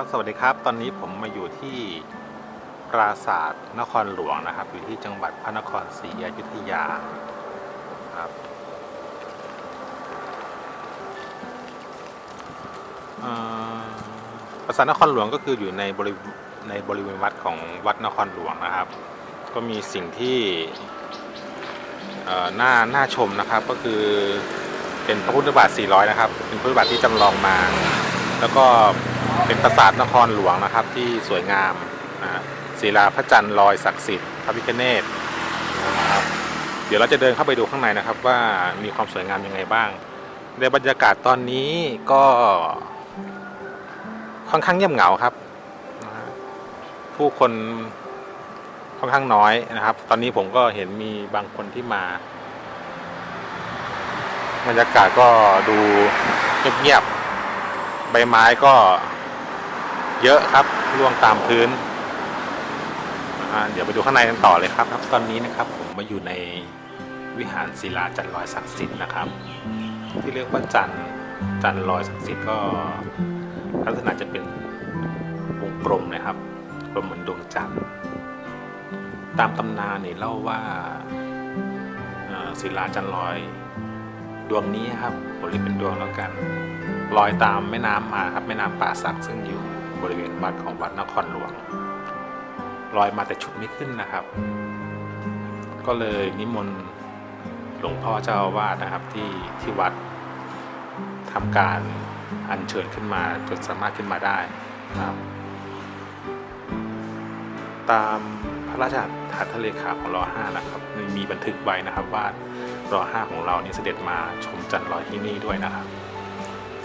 ครับสวัสดีครับ ตอนนี้ผมมาอยู่ที่ปราสาทนครหลวงนะครับ อยู่ที่จังหวัดพระนครศรีอยุธยาครับปราสาทนครหลวงก็คืออยู่ในบริในบริเวณวัดของวัดนครหลวงนะครับ ก็มีสิ่งที่น่าน่าชมนะครับก็คือเป็นพระพุทธบาท 400 นะครับ เป็นพระพุทธบาทที่จำลองมา แล้วก็ เป็นปราสาทนครหลวงนะครับที่สวยงามนะศิลาพระจันทร์ลอยศักดิ์สิทธิ์พระพิฆเนศนะครับเดี๋ยวเราจะเดินเข้าไปดูข้างในนะครับ ว่ามีความสวยงามยังไงบ้าง ในบรรยากาศตอนนี้ก็ค่อนข้างเงียบเหงาครับ ผู้คนค่อนข้างน้อยนะครับ ตอนนี้ผมก็เห็นมีบางคนที่มา บรรยากาศก็ดูเงียบๆใบไม้ก็ เยอะครับร่วงตามพื้น เดี๋ยวไปดูข้างในกันต่อเลยครับครับ ตอนนี้นะครับผมมาอยู่ในวิหารศิลาจันลอยศักดิ์สิทธิ์นะครับ ที่เรียกว่าจันจันลอยศักดิ์สิทธิ์ก็ลักษณะจะเป็นวงกลมนะครับกลมเหมือนดวงจันทร์ตามตำนานเนี่ยเล่าว่าศิลาจันลอยดวงนี้ครับผมเรียกเป็นดวงแล้วกัน ลอยตามแม่น้ำมาครับแม่น้ำป่าสักซึ่งอยู่ บริเวณวัดของวัดนครหลวงลอยมาแต่ชุดไม่ขึ้นนะครับ ก็เลยนิมนต์หลวงพ่อเจ้าวาสนะครับที่ที่วัดทำการอัญเชิญขึ้นมาจนสามารถขึ้นมาได้ครับ ตามพระราชหัตถเลขาของรอห้านะครับมีบันทึกไว้นะครับว่ารอห้าของเรานี่เสด็จมาชมจันทร์ลอยที่นี่ด้วยนะครับ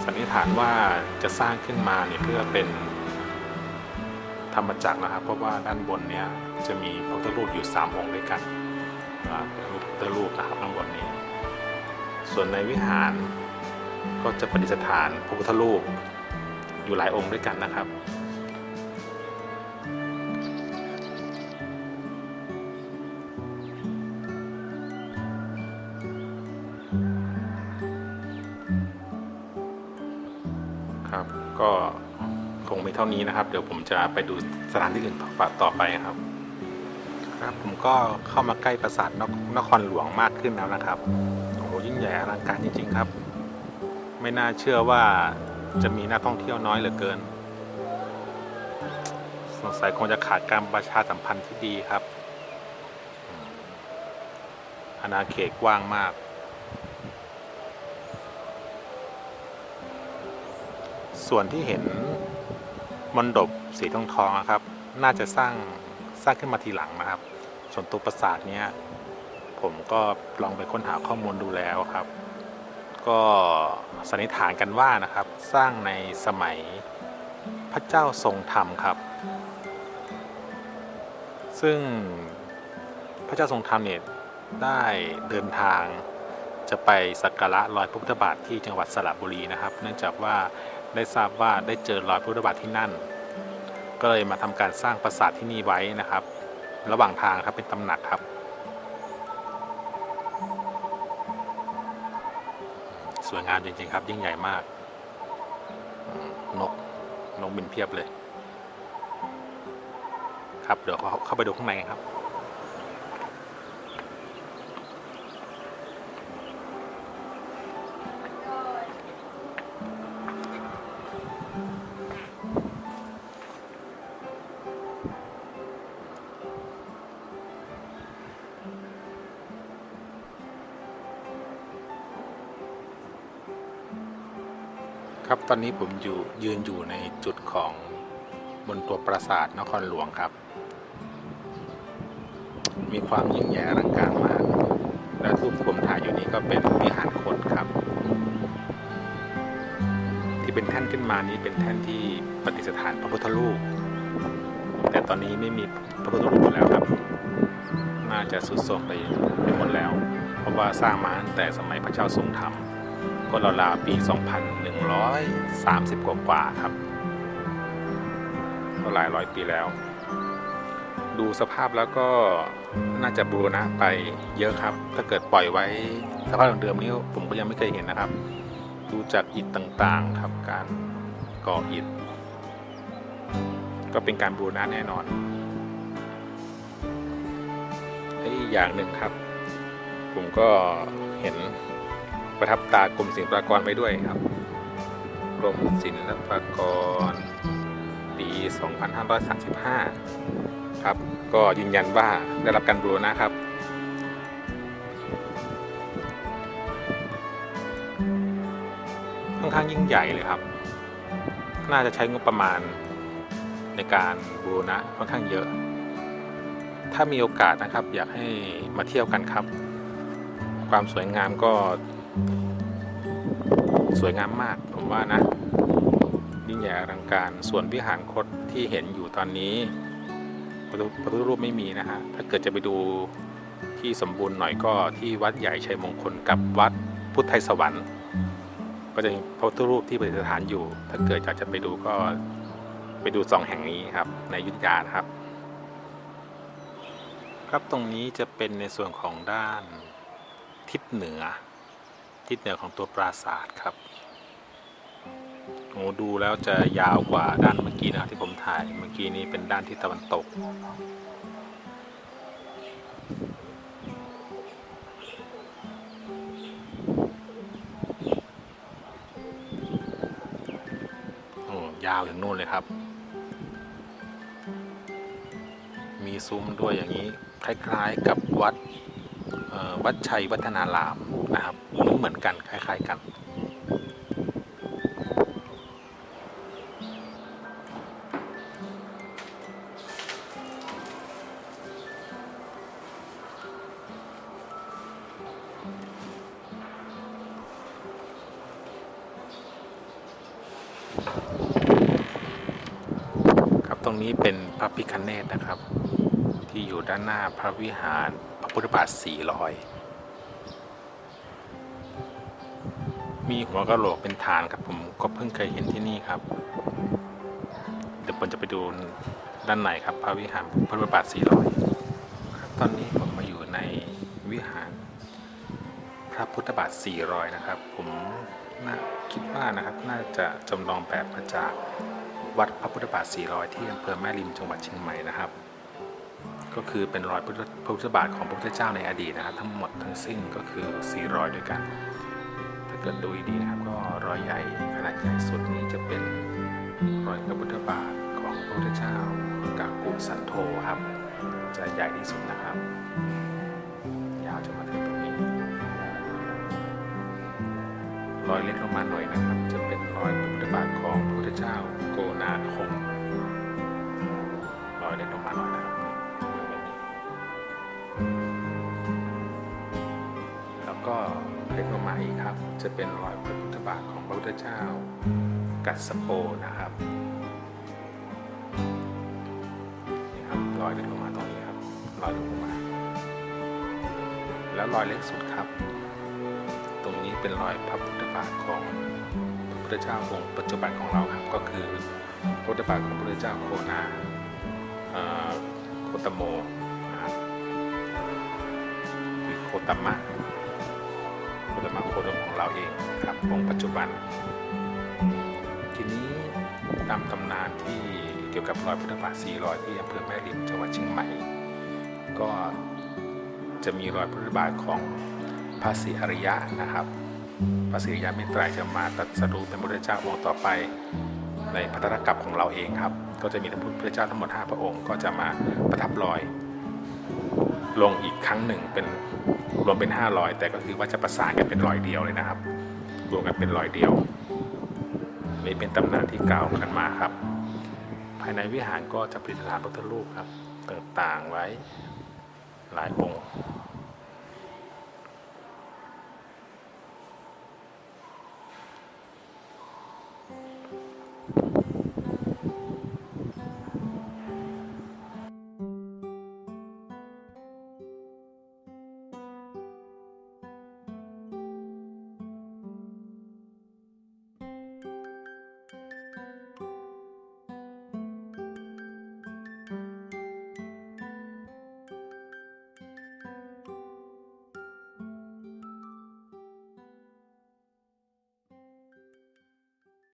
สันนิษฐานว่าจะสร้างขึ้นมาเนี่ยเพื่อเป็น ธรรมจักรนะครับ เพราะว่าด้านบนเนี่ยจะมีพระพุทธรูปอยู่สามองค์ด้วยกันอ่าเป็นพระพุทธรูปนะครับข้างบนนี้ ส่วนในวิหารก็จะประดิษฐานพระพุทธรูปอยู่หลายองค์ด้วยกันนะครับครับก็ ม่เท่านี้นะครับ เดี๋ยวผมจะไปดูสถานที่อื่นต่อไปครับ ครับผมก็เข้ามาใกล้ปราสาทนครหลวงมากขึ้นแล้วนะครับโอ้โหยิ่งใหญ่อลังการจริง ๆ ครับ ไม่น่าเชื่อว่าจะมีนักท่องเที่ยวน้อยเหลือเกิน สงสัยคงจะขาดการประชาสัมพันธ์ที่ดีครับอาณาเขตกว้างมาก ส่วนที่เห็น มณฑปสีทองทองๆอะครับ น่าจะสร้างสร้างขึ้นมาทีหลังนะครับ ส่วนตัวปราสาทเนี้ยผมก็ลองไปค้นหาข้อมูลดูแล้วครับ ก็สันนิษฐานกันว่านะครับ สร้างในสมัยพระเจ้าทรงธรรมครับ ซึ่งพระเจ้าทรงธรรมเนี่ยได้เดินทางจะไปสักการะรอยพระพุทธบาทที่จังหวัดสระบุรีนะครับ เนื่องจากว่า ได้ทราบว่าได้เจอรอยพุทธบาทที่นั่น ก็เลยมาทำการสร้างปราสาทที่นี่ไว้นะครับ ระหว่างทางครับเป็นตำหนักครับ สวยงามจริงๆครับ ยิ่งใหญ่มาก นกนกบินเพียบเลย ครับเดี๋ยวเข้าเข้าไปดูข้างในกันครับ ครับ ตอนนี้ผมอยู่ยืนอยู่ในจุดของบนตัวปราสาทนครหลวงครับ มีความยิ่งใหญ่อลังการมาก และรูปที่ผมถ่ายอยู่นี้ก็เป็นวิหารคดครับ ที่เป็นแท่นขึ้นมานี้เป็นแท่นที่ปฏิสถานพระพุทธรูป แต่ตอนนี้ไม่มีพระพุทธรูปแล้วครับ น่าจะสุดโทรมไปไปหมดแล้ว เพราะว่าสร้างมาตั้งแต่สมัยพระเจ้าทรงธรรม ก็ราวๆปี 2130 กว่ากว่าๆครับ ก็หลายร้อยปีแล้ว ดูสภาพแล้วก็น่าจะบูรณะไปเยอะครับ ถ้าเกิดปล่อยไว้สภาพเดิมนี้ผมก็ยังไม่เคยเห็นนะครับ ดูจากอิฐต่างๆครับการก่ออิฐก็เป็นการบูรณะแน่นอนอีกอย่างหนึ่งครับ ผมก็เห็น ประทับตากรมศิลปากรไปด้วยครับกรมศิลปากรปี 2535 ครับ ก็ยืนยันว่าได้รับการบูรณะครับค่อนข้างยิ่งใหญ่เลยครับ น่าจะใช้งบประมาณในการบูรณะค่อนข้างเยอะ ถ้ามีโอกาสนะครับอยากให้มาเที่ยวกันครับ ความสวยงามก็ สวยงามมากผมว่านะ ยิ่งใหญ่อลังการส่วนวิหารคตที่เห็นอยู่ตอนนี้พระพุทธพระพุทธรูปไม่มีนะฮะถ้าเกิดจะไปดูที่สมบูรณ์หน่อยก็ที่วัดใหญ่ชัยมงคลกับวัดพุทธไทยสวรรค์ก็จะมีพระพุทธรูปที่ประดิษฐานอยู่ ถ้าเกิดอยากจะไปดูก็ไปดูสองแห่งนี้ครับ ในยุทธยานะครับ ครับตรงนี้จะเป็นในส่วนของด้านทิศเหนือ ทิศเหนือของตัวปราสาทครับโอ้ดูแล้วจะยาวกว่าด้านเมื่อกี้นะที่ผมถ่ายเมื่อกี้นี้เป็นด้านทิศตะวันตก โอ้ยาวถึงนู่นเลยครับ มีซุ้มด้วยอย่างนี้ คล้ายๆกับวัด วัดชัยวัฒนารามนะครับเหมือนกันคล้าย ๆกัน ครับตรงนี้เป็นพระพิคเนตนะครับ ที่อยู่ด้านหน้าพระวิหารพระพุทธบาท400มีหัวกะโหลกเป็นฐานครับผมก็เพิ่งเคยเห็นที่นี่ครับ เดี๋ยวผมจะไปดูด้านในครับ พระวิหารพระพุทธบาท400ครับตอนนี้ผมมาอยู่ในวิหาร พระพุทธบาท400นะครับ ผมน่าคิดว่านะครับน่าจะจำลองแบบมาจากวัดพระพุทธบาท400 ที่อำเภอแม่ริมจังหวัดเชียงใหม่นะครับ ก็คือเป็นรอยพระพุทธบาทของพระพุทธเจ้าในอดีตนะครับทั้งหมดทั้งสิ้นก็คือ400ด้วยกัน ถ้าเกิดดูดีนะครับก็รอยใหญ่ขนาดใหญ่สุดนี้จะเป็นรอยพระพุทธบาทของพระพุทธเจ้ากากุสันโธครับ จะใหญ่ที่สุดนะครับ ยาวจะมาถึงตรงนี้รอยเล็กลงมาหน่อยนะครับ จะเป็นรอยพระพุทธบาทของพระพุทธเจ้าโกนาคมรอยเล็กลงมาหน่อยนะครับ เล็กลงมาอีกครับ จะเป็นรอยพระพุทธบาทของพระพุทธเจ้า กัสโปนะครับนี่ครับรอยเล็กลงมาตรงนี้ครับรอยเล็กลงมา แล้วรอยเล็กสุดครับ ตรงนี้เป็นรอยพระพุทธบาทของพระพุทธเจ้าองค์ปัจจุบันของเราครับก็คือพระพุทธบาทของพระพุทธเจ้าโคนาโคตโมนะครับโคตมะ โคตมะโคดมของเราเองครับองค์ปัจจุบัน ทีนี้ตามตำนานที่เกี่ยวกับรอยพุทธบาท400ที่อำเภอแม่ริมจังหวัดเชียงใหม่ ก็จะมีรอยพุทธบาทของพระศรีอริยะนะครับพระศรีอริยะเมตไตรจะมาตรัสรู้เป็นพระเจ้าองค์ต่อไปในพัทธกับของเราเองครับ ก็จะมีพระพุทธเจ้าทั้งหมด 5 พระองค์ก็จะมาประทับรอย ลงอีกครั้งหนึ่งเป็นรวมเป็น 500 แต่ก็คือว่าจะประสานกันเป็นรอยเดียวเลยนะครับ รวมกันเป็นรอยเดียว นี่เป็นตำนานที่กล่าวกันมาครับ ภายในวิหารก็จะประดิษฐานพระพุทธรูปครับต่างๆไว้หลายองค์